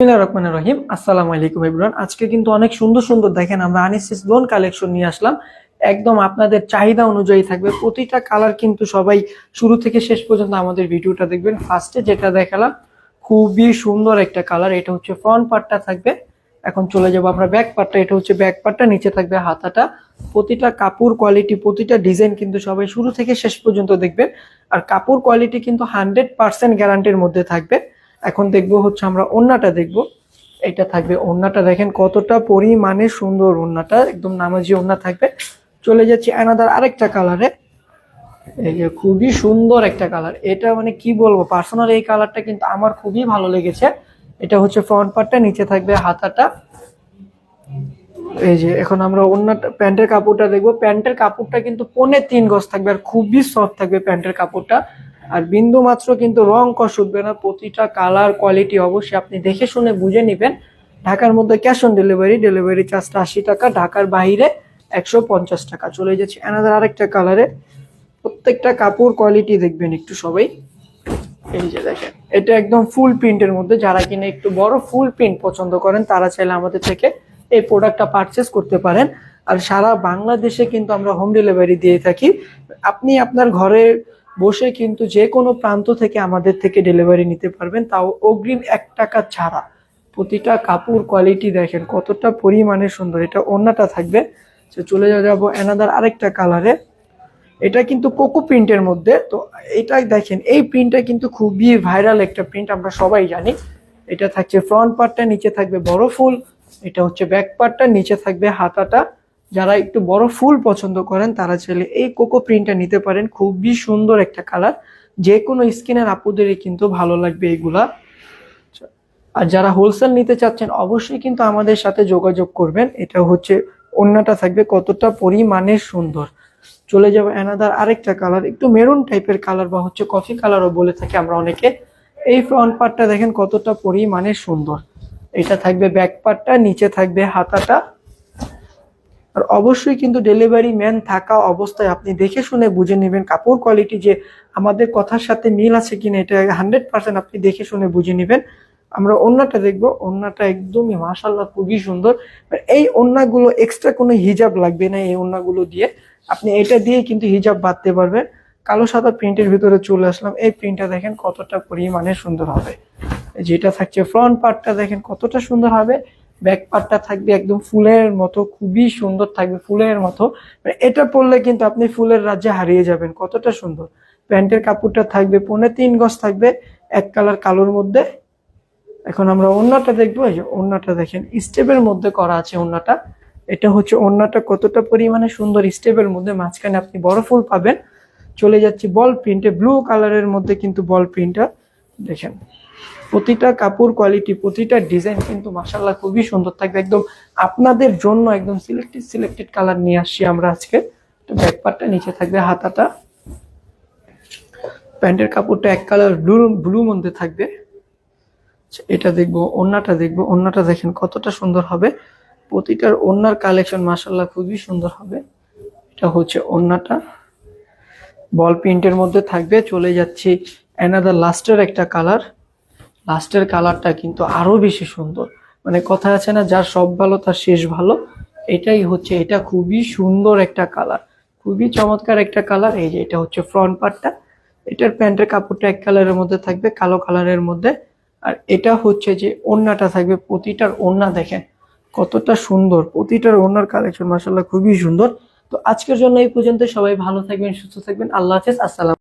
রহিম। আসসালামু আলাইকুম এভরিওয়ান আজকে কিন্তু অনেক সুন্দর সুন্দর দেখেন আমরা আনিসিস লোন কালেকশন নিয়ে আসলাম। একদম আপনাদের চাহিদা অনুযায়ী থাকবে। প্রতিটা কালার কিন্তু সবাই শুরু থেকে শেষ পর্যন্ত আমাদের ভিডিওটা দেখবেন। ফার্স্টে যেটা দেখালাম, খুবই সুন্দর একটা কালার এটা হচ্ছে ফ্রন্ট পার্টটা থাকবে। এখন চলে যাব আমরা ব্যাক পার্টটা এটা হচ্ছে ব্যাক পার্টটা নিচে থাকবে হাতাটা। প্রতিটা কাপড় কোয়ালিটি প্রতিটা ডিজাইন কিন্তু সবাই শুরু থেকে শেষ পর্যন্ত দেখবেন। আর কাপড় কোয়ালিটি কিন্তু হান্ড্রেড পার্সেন্ট গ্যারান্টির মধ্যে থাকবে। এখন দেখব হচ্ছে আমরা ওন্নাটা দেখব। এটা থাকবে ওন্নাটা। দেখেন কতটা পরিমাণে সুন্দর ওন্নাটা। একদম নামাজি ওন্না থাকবে। চলে যাচ্ছি অ্যানাদার আরেকটা কালারে এই যে খুবই সুন্দর একটা কালার এটা মানে কি বলব? পার্সোনাল এই কালারটা কিন্তু আমার খুবই ভালো লেগেছে। এটা হচ্ছে ফ্রন্ট পার্টটা নিচে থাকবে হাতাটা। এই যে এখন আমরা অন্য প্যান্টের কাপড়টা দেখব। প্যান্টের কাপড়টা কিন্তু পনে তিন গজ থাকবে আর খুবই সফট থাকবে প্যান্টের কাপড়টা। আর বিন্দু মাত্র কিন্তু রং কষ উঠবে না, প্রতিটা কালার কোয়ালিটি অবশ্যই আপনি দেখে শুনে বুঝে নেবেন। ঢাকার মধ্যে ক্যাশ অন ডেলিভারি ডেলিভারি চার্জটা আশি টাকা, ঢাকার বাইরে একশো পঞ্চাশ টাকা। চলে যাচ্ছে অ্যানাদার আরেকটা কালারে প্রত্যেকটা কাপড় কোয়ালিটি দেখবেন একটু সবাই। এই যে দেখেন, এটা একদম ফুল প্রিন্টের মধ্যে। যারা কিনা একটু বড় ফুল প্রিন্ট পছন্দ করেন, তারা চাইলে আমাদের থেকে এই প্রোডাক্টটা পারচেস করতে পারেন। আর সারা বাংলাদেশে কিন্তু আমরা হোম ডেলিভারি দিয়ে থাকি। আপনি আপনার ঘরে বসে কিন্তু যে কোনো প্রান্ত থেকে আমাদের থেকে ডেলিভারি নিতে পারবেন। তাও অগ্রিম এক টাকা ছাড়া। প্রতিটা কাপড় কোয়ালিটি দেখেন কতটা পরিমাণে সুন্দর। এটা অন্যটা থাকবে। তো চলে যাব অ্যানাদার আরেকটা কালারে এটা কিন্তু কোকো প্রিন্টের মধ্যে। তো এটা দেখেন, এই প্রিন্টটা কিন্তু খুবই ভাইরাল একটা প্রিন্ট আমরা সবাই জানি। এটা থাকছে ফ্রন্ট পার্টটা নিচে থাকবে বড় ফুল। এটা হচ্ছে ব্যাক পার্টটা নিচে থাকবে হাতাটা। যারা একটু বড় ফুল পছন্দ করেন, তারা চাইলে এই কোকো প্রিন্টটা নিতে পারেন। খুবই সুন্দর একটা কালার। যে কোনো স্কিনের আপুদেরই কিন্তু ভালো লাগবে এইগুলা আর যারা হোলসেল নিতে চাচ্ছেন, অবশ্যই কিন্তু আমাদের সাথে যোগাযোগ করবেন। এটা হচ্ছে অন্যটা থাকবে কতটা পরিমাণে সুন্দর। চলে যাবে অ্যানাদার আরেকটা কালার, একটু মেরুন টাইপের কালার বা হচ্ছে কফি কালারও বলে থাকি আমরা অনেকে। এই ফ্রন্ট পার্টটা দেখেন কতটা পরিমাণে সুন্দর। এটা থাকবে ব্যাক পার্টটা নিচে থাকবে হাতাটা। আর অবশ্যই কিন্তু ডেলিভারি ম্যান থাকা অবস্থায় আপনি দেখে শুনে বুঝে নেবেন কাপড় কোয়ালিটি যে আমাদের কথার সাথে মিল আছে কিনা, এটা হান্ড্রেড পার্সেন্ট আপনি দেখে শুনে বুঝে নেবেন। আমরা ওন্নাটা দেখব ওন্নাটা একদমই মাশাল্লাহ খুবই সুন্দর। এই ওন্নাগুলো এক্সট্রা কোনো হিজাব লাগবে না এই ওন্নাগুলো দিয়ে। আপনি এটা দিয়ে কিন্তু হিজাব বাঁধতে পারবেন। কালো সাদা প্রিন্টের ভিতরে চলে আসলাম। এই প্রিন্টটা দেখেন কতটা পরিমাণে সুন্দর হবে। যেটা থাকছে ফ্রন্ট পার্টটা দেখেন কতটা সুন্দর হবে। ব্যাক পার্টটা থাকবে একদম ফুলের মতো, খুবই সুন্দর থাকবে ফুলের মতো। মানে এটা পরলে কিন্তু আপনি ফুলের রাজ্যে হারিয়ে যাবেন, কতটা সুন্দর। প্যান্টের কাপড়টা থাকবে, পৌনে তিন গজ থাকবে, এক কালার কালোর মধ্যে। এখন আমরা ওন্নাটা দেখব, এই যে ওন্নাটা দেখেন, স্টেপের মধ্যে করা আছে ওন্নাটা এটা হচ্ছে ওন্নাটা কতটা পরিমাণে সুন্দর, স্টেপের মধ্যে মাঝখানে আপনি বড় ফুল পাবেন। চলে যাচ্ছি বল প্রিন্টে, ব্লু কালারের মধ্যে কিন্তু বল প্রিন্টটা, দেখেন। প্রতিটা কাপড় কোয়ালিটি প্রতিটা ডিজাইন কিন্তু মাসাল্লাহ খুবই সুন্দর থাকবে। একদম আপনাদের জন্য একদম সিলেক্টেড সিলেক্টেড কালার নিয়ে আসছি আমরা আজকে। তো ব্যাক নিচে থাকবে হাতাটা। প্যান্টের কাপড়টা এক কালার ব্লু ব্লু মধ্যে থাকবে। আচ্ছা, এটা দেখব ওন্নাটা দেখব। ওন্নাটা দেখেন কতটা সুন্দর হবে। প্রতিটার ওন্নার কালেকশন মাসাল্লাহ খুবই সুন্দর হবে। এটা হচ্ছে ওন্নাটা বল প্রিন্টের মধ্যে থাকবে। চলে যাচ্ছি অ্যানাদার লাস্টের একটা কালার লাস্টের কালারটা কিন্তু আরও বেশি সুন্দর। মানে কথা আছে না, যার সব ভালো তার শেষ ভালো। এটাই হচ্ছে, এটা খুবই সুন্দর একটা কালার খুবই চমৎকার একটা কালার এই যে এটা হচ্ছে ফ্রন্ট পার্টটা এটার প্যান্টের কাপড়টা এক কালারের মধ্যে থাকবে, কালো কালারের মধ্যে। আর এটা হচ্ছে যে ওন্নাটা থাকবে, প্রতিটার ওন্না দেখেন। কতটা সুন্দর, প্রতিটার ওন্নার কালেকশন মাসাল্লাহ খুবই সুন্দর। তো আজকের জন্য এই পর্যন্ত সবাই ভালো থাকবেন, সুস্থ থাকবেন। আল্লাহ হাফেজ, আসসালাম